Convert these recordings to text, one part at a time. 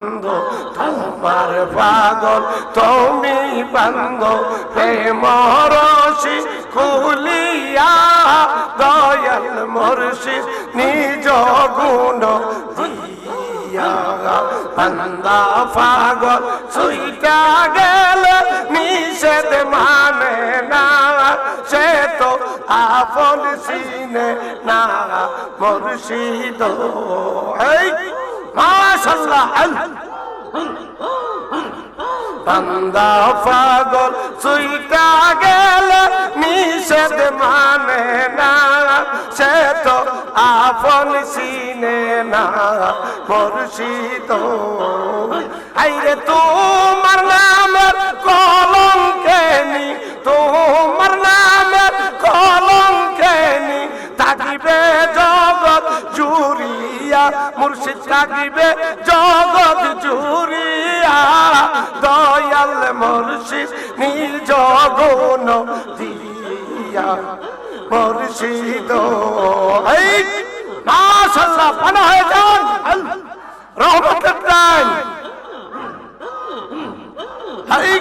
তোমার পাগল, তুমি বান্ধ প্রেম রসি খুলিয়া দয়াল মুর্শিদ নিজ গুণ দিয়া বান্দা পাগল সুইটা গেল নিষেধ মানে না, সে তো আপন সিনে না, মুর্শিদ। এই মাশাল্লাহ বান্দা পাগল সুইটা গেল নিষেধ মানে না। সে তো আপন সিনে না, মুর্শিদ। আইরে তোমার নামের কলম থাকিবে জগৎ জুরিয়া দয়াল মুর্শিদ নিজ গুণ দিয়া। মুর্শিদ, এই মাশাআল্লাহ, পানা হয়ে যান। রহমতের প্রাণ। এই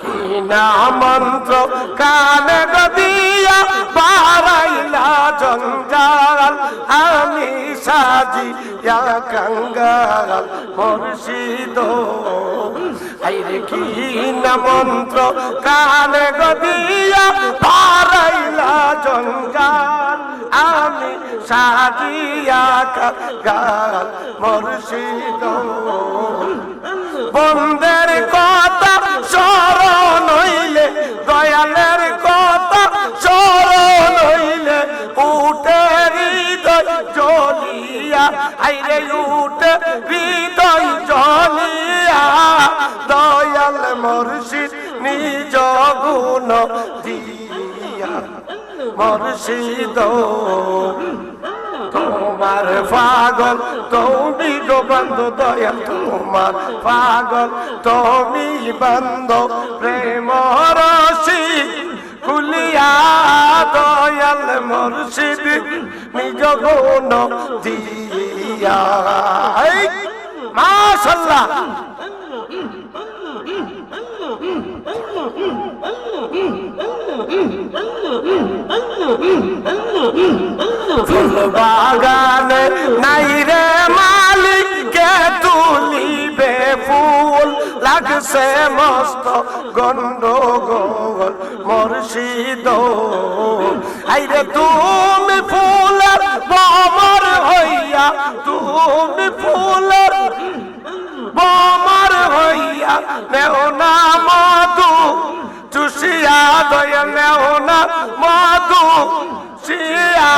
কিনা মন্ত্র, কানে সাজিয়া কঙ্গাল মুর্শিদ। আইরে কিনা মন্ত্র কানে গদিয়া বারাইলা জঞ্জাল। আমি সাজিয়া কঙ্গাল মুর্শিদ। বন্দের কথা স্মরণ হইলে দয়ালের তোমার পাগল, তুমি বন্ধ দয়াল, তোমার পাগল, তুমি বন্ধ প্রেম রসি খুলিয়া দয়াল মুর্শিদ, নিজ গুণ ফুল বাগানে নাই রে মালিক কে তুলিবে ফুল। লাগছে মস্ত গন্ডগোল মুর্শিদ আইরে তুমি ফুলের বমর হইয়া, তুমি ফুলের বমর হইয়া, নেও না মধু, চুষিয়া দয়া নেও না মধু শিয়া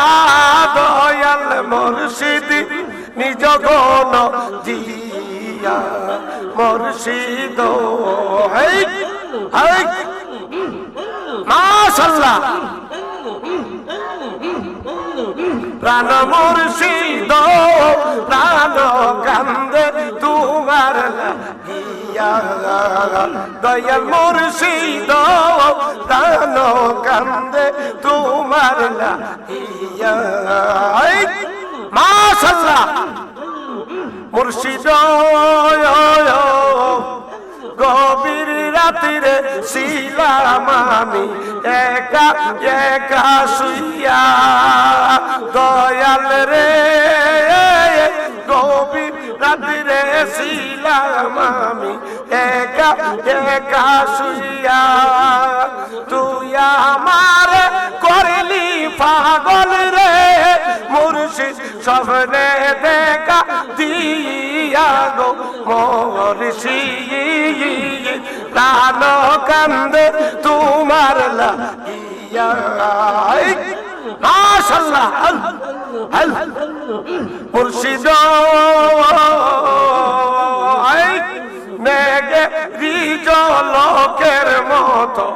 দয়াল মুর্শিদ, নিজ গণ দিয়া মুর্শিদ। হেই হেই। মাশাল্লাহ প্রাণ মুর্শিদ, প্রাণ কান্দে তোমার লাগিয়া দয়াল মুর্শিদ প্রাণ কান্দে তোমার লাগিয়া মাশাল্লাহ মুর্শিদ গভীর রাতিরে শিলাম আমি একা একা শুইয়া। দয়াল রে। একা শুইয়া তুই আমার করলি পাগল রে। মুর্শিদ সবনে দেখা দিয়া গো মুর্শিদ। প্রাণ কান্দে তোমার লাগিয়া। মাশাল্লাহ। মুর্শিদ। মেঘে রিজলকের মতো।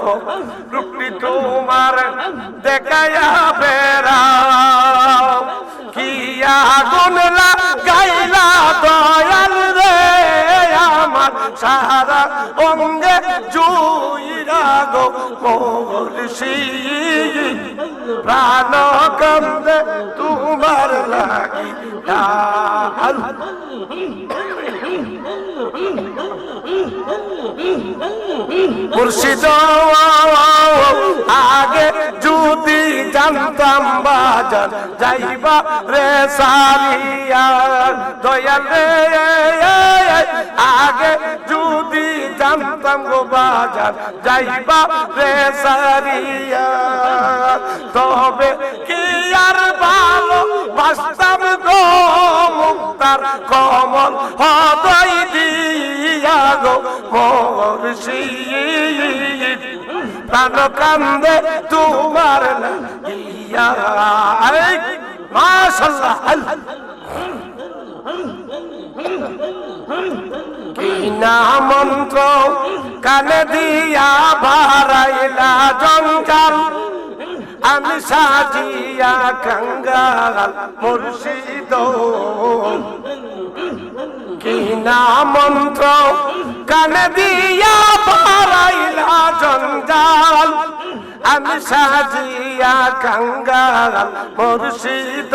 রূপটি তোমার দেখায়া বেড়াও। কি আগুন গাইলা দয়াল রে? আমার সারা অঙ্গে জুইরা গো মুর্শি প্রাণ কান্দে তোমার লাগি মুর্শিদ, আগে যদি জানতাম বাজার, যাইবা রে সারিয়া আগে যদি জানতাম গো বাজার, যাইবা রে সারিয়া, তবে কি আর ভালো প্রাণ কান্দে তোমার কিনা মন্ত্র কানে দিয়া ভারাইলা জঞ্জাল। আমি সাজিয়া কঙ্গাল মুর্শিদ। কিনা মন্ত্র? কানে দিয়া ভারাইলা জঞ্জাল। আমি সাজিয়া কঙ্গাল, মুর্শিদ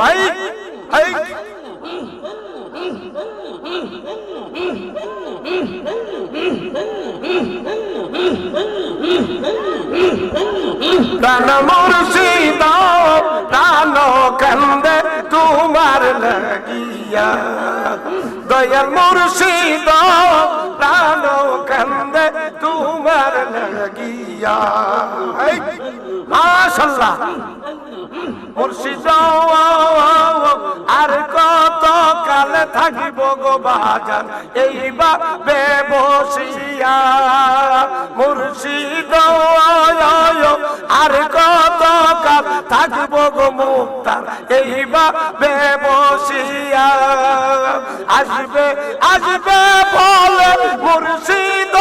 হাই হাই প্রাণ মুর্শিদ, প্রাণ কান্দে তোমার লাগিয়া। দয়াল মুর্শিদ, প্রাণ কান্দে তোমার লাগিয়া। মাশাল্লাহ। মুর্শিদ আর কত কাল থাকিব গো বাজান? এইবা বেবসিয়া। মুক্তার এইবা বেবসিয়া আসবে আসবে বলে মুর্শিদ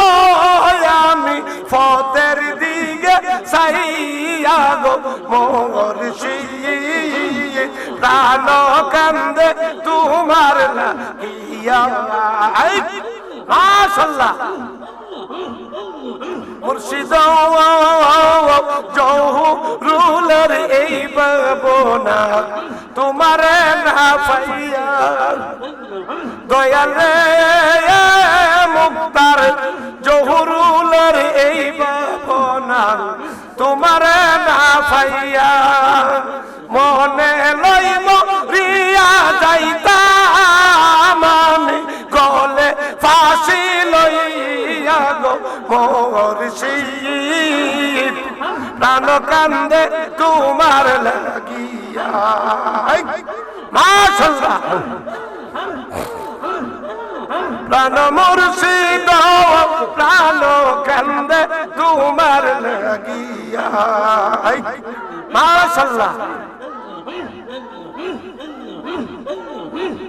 আমি ফতের দিকে সাইয়া গো মুর্শিদ। প্রাণ কান্দে তোমার লাগিয়া মাশাল্লাহ মুর্শিদ। বাবনা তোমার না পাইয়া দয়ালে মুক্তার জহুরুলের এই বাবনা তোমার না পাইয়া মনে প্রাণ কান্দে তোমার লাগিয়া। মাশাল্লাহ। প্রাণ মুর্শিদ প্রাণ কান্দে তোমার লাগিয়া। মাশাল্লাহ।